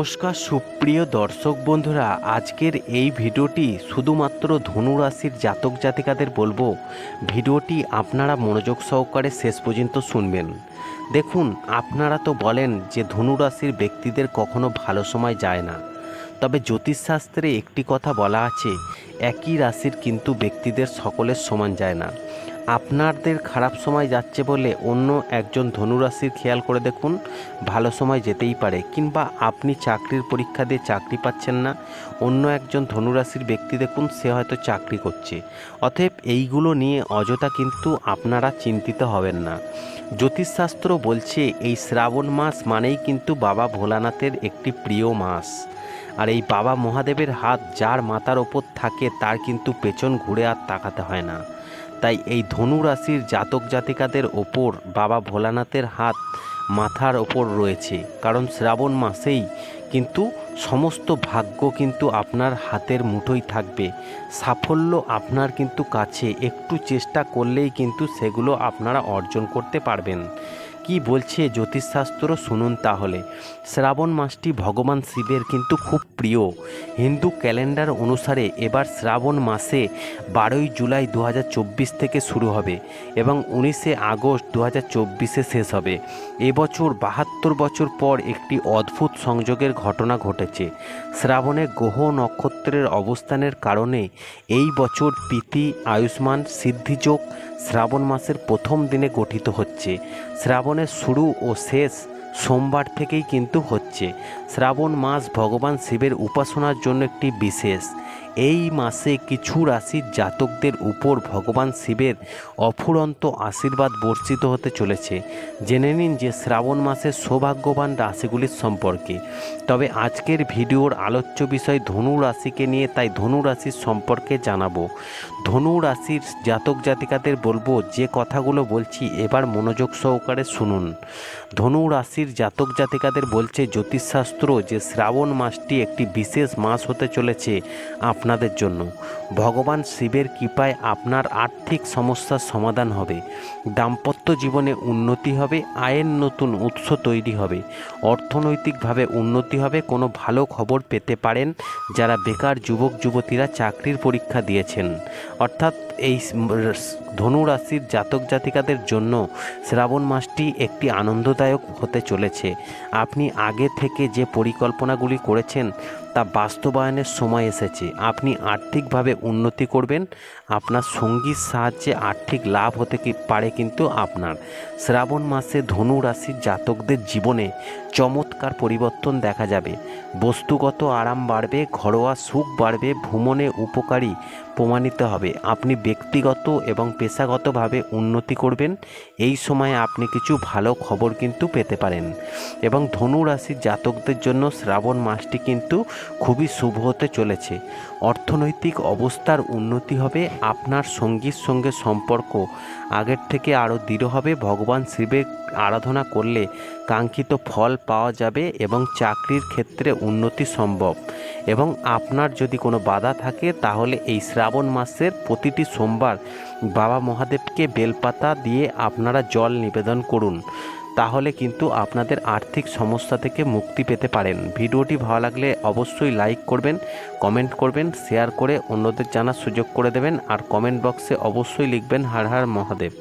নমস্কার, সুপ্রিয় দর্শক বন্ধুরা, আজকের এই ভিডিওটি শুধুমাত্র ধনু রাশির জাতক জাতিকাদের বলব। ভিডিওটি আপনারা মনোযোগ সহকারে শেষ পর্যন্ত শুনবেন। দেখুন, আপনারা তো বলেন যে ধনু রাশির ব্যক্তিদের কখনো ভালো সময় যায় না। তবে জ্যোতিষশাস্ত্রে একটি কথা বলা আছে, একই রাশির কিন্তু ব্যক্তিদের সকলের সমান যায় না। আপনাদের খারাপ সময় যাচ্ছে বলে অন্য একজন ধনুরাশির খেয়াল করে দেখুন, ভালো সময় যেতেই পারে। কিংবা আপনি চাকরির পরীক্ষা দিয়ে চাকরি পাচ্ছেন না, অন্য একজন ধনুরাশির ব্যক্তি দেখুন, সে হয়তো চাকরি করছে। অতএব এইগুলো নিয়ে অযথা কিন্তু আপনারা চিন্তিত হবেন না। জ্যোতিষশাস্ত্র বলছে, এই শ্রাবণ মাস মানেই কিন্তু বাবা ভোলানাথের একটি প্রিয় মাস। আর এই বাবা মহাদেবের হাত যার মাথার ওপর থাকে, তার কিন্তু পেছন ঘুরে আর তাকাতে হয় না। তাই এই ধনু রাশির জাতক জাতিকাদের ওপর বাবা ভোলানাথের হাত মাথার ওপর রয়েছে। কারণ শ্রাবণ মাসেই কিন্তু সমস্ত ভাগ্য কিন্তু আপনার হাতের মুঠোই থাকবে। সাফল্য আপনার কিন্তু কাছে। একটু চেষ্টা করলেই কিন্তু সেগুলো আপনারা অর্জন করতে পারবেন। কি বলছে জ্যোতিষশাস্ত্র শুনুন তাহলে। শ্রাবণ মাসটি ভগবান শিবের কিন্তু খুব প্রিয়। হিন্দু ক্যালেন্ডার অনুসারে এবার শ্রাবণ মাসে বারোই জুলাই দু হাজার চব্বিশ থেকে শুরু হবে এবং উনিশে আগস্ট দু হাজার শেষ হবে। এবছর বাহাত্তর বছর পর একটি অদ্ভুত সংযোগের ঘটনা ঘটেছে। শ্রাবণে গ্রহ নক্ষত্রের অবস্থানের কারণে এই বছর প্রীতি, আয়ুষ্মান, সিদ্ধিযোগ শ্রাবণ মাসের প্রথম দিনে গঠিত হচ্ছে। শ্রাবণের শুরু ও শেষ সোমবার থেকেই কিন্তু হচ্ছে। শ্রাবণ মাস ভগবান শিবের উপাসনার জন্য একটি বিশেষ। এই মাসে কিছু রাশির জাতকদের উপর ভগবান শিবের অফুরন্ত আশীর্বাদ বর্ষিত হতে চলেছে। জেনে নিন যে শ্রাবণ মাসের সৌভাগ্যবান রাশিগুলির সম্পর্কে। তবে আজকের ভিডিওর আলোচ্য বিষয় ধনু রাশিকে নিয়ে, তাই ধনু রাশির সম্পর্কে জানাব। ধনু রাশির জাতক জাতিকাদের বলব, যে কথাগুলো বলছি এবার মনোযোগ সহকারে শুনুন। ধনু রাশির জাতক জাতিকাদের বলছে, জ্যোতিষশাস্ত্র যে শ্রাবণ মাসটি একটি বিশেষ মাস হতে চলেছে। আপনাদের জন্য। ভগবান শিবের কৃপায় আপনার আর্থিক সমস্যার সমাধান হবে। দাম্পত্য জীবনে উন্নতি হবে, আয়ের নতুন উৎস তৈরি হবে। অর্থনৈতিকভাবে উন্নতি হবে, কোনো ভালো খবর পেতে পারেন যারা বেকার যুবক যুবতীরা চাকরির পরীক্ষা দিয়েছেন। অর্থাৎ এই ধনু রাশির জাতক জাতিকাদের জন্য শ্রাবণ মাসটি একটি আনন্দদায়ক হতে চলেছে। আপনি আগে থেকে যে পরিকল্পনাগুলি করেছেন তা বাস্তবায়নের সময় এসেছে। আপনি আর্থিকভাবে উন্নতি করবেন, আপনার সঙ্গীর সাহায্যে আর্থিক লাভ হতে কি, পারে কিন্তু আপনার। শ্রাবণ মাসে ধনু রাশির জাতকদের জীবনে চমৎকার পরিবর্তন দেখা যাবে। বস্তুগত আরাম বাড়বে, ঘরোয়া সুখ বাড়বে, ভ্রমণে উপকারী প্রমাণিত হবে। আপনি ব্যক্তিগত এবং পেশাগতভাবে উন্নতি করবেন। এই সময়ে আপনি কিছু ভালো খবর কিন্তু পেতে পারেন। এবং ধনু রাশির জাতকদের জন্য শ্রাবণ মাসটি কিন্তু খুবই শুভ হতে চলেছে। অর্থনৈতিক অবস্থার উন্নতি হবে, আপনার সঙ্গীর সঙ্গে সম্পর্ক আগের থেকে আরও দৃঢ় হবে। ভগবান শিবের আরাধনা করলে কাঙ্ক্ষিত ফল পাওয়া যাবে এবং চাকরির ক্ষেত্রে উন্নতি সম্ভব। এবং আপনার যদি কোনো বাধা থাকে, তাহলে এই শ্রাবণ মাসের প্রতিটি সোমবার বাবা মহাদেবকে বেলপাতা দিয়ে আপনারা জল নিবেদন করুন। তাহলে কিন্তু আপনাদের আর্থিক সমস্যা থেকে মুক্তি পেতে পারেন। ভিডিওটি ভালো লাগলে অবশ্যই লাইক করবেন, কমেন্ট করবেন, শেয়ার করে অন্যদের জানার সুযোগ করে দেবেন, আর কমেন্ট বক্সে অবশ্যই লিখবেন, হার হার মহাদেব।